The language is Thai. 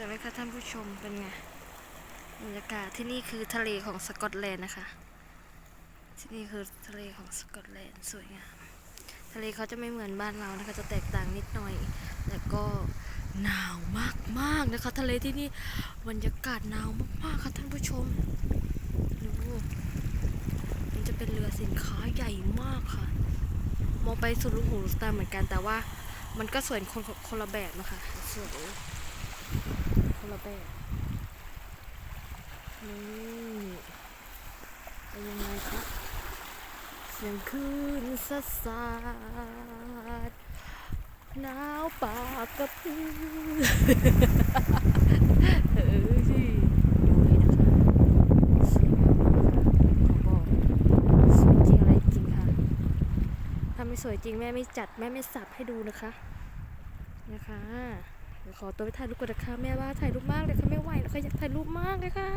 วยไหมคะท่านผู้ชมเป็นไงบรรยากาศที่นี่คือทะเลของสกอตแลนด์นะคะ ที่นี่คือทะเลของสกอตแลนด์สวยงามทะเลเขาจะไม่เหมือนบ้านเรานะคะจะแตกต่างนิดหน่อยแต่ก็หนาวมากๆนะคะ ทะเลที่นี่บรรยากาศหนาวมากๆค่ะท่านผู้ชมดูมันจะเป็นเรือสินค้าใหญ่มากค่ะ มองไปสุดลูกหูลูกตาเหมือนกันแต่ว่ามันก็สวยคนคนละแบบนะคะสวย คนละแบบนี่เป็นยังไงคะเสียงคลื่นสัดสาดหนาวปากกระพือเฮ้ยดูนี่นะคะสวยงามค่ะขอบอกสวยจริงอะไรจริงค่ะถ้าไม่สวยจริงแม่ไม่จัดแม่ไม่สับให้ดูนะคะ นะคะ ขอตัวไปถ่ายรูปก่อนนะคะแม่ว่าถ่ายรูปมากเลยค่ะไม่ไหวแล้วค่ะอยากถ่ายรูปมากเลยค่ะ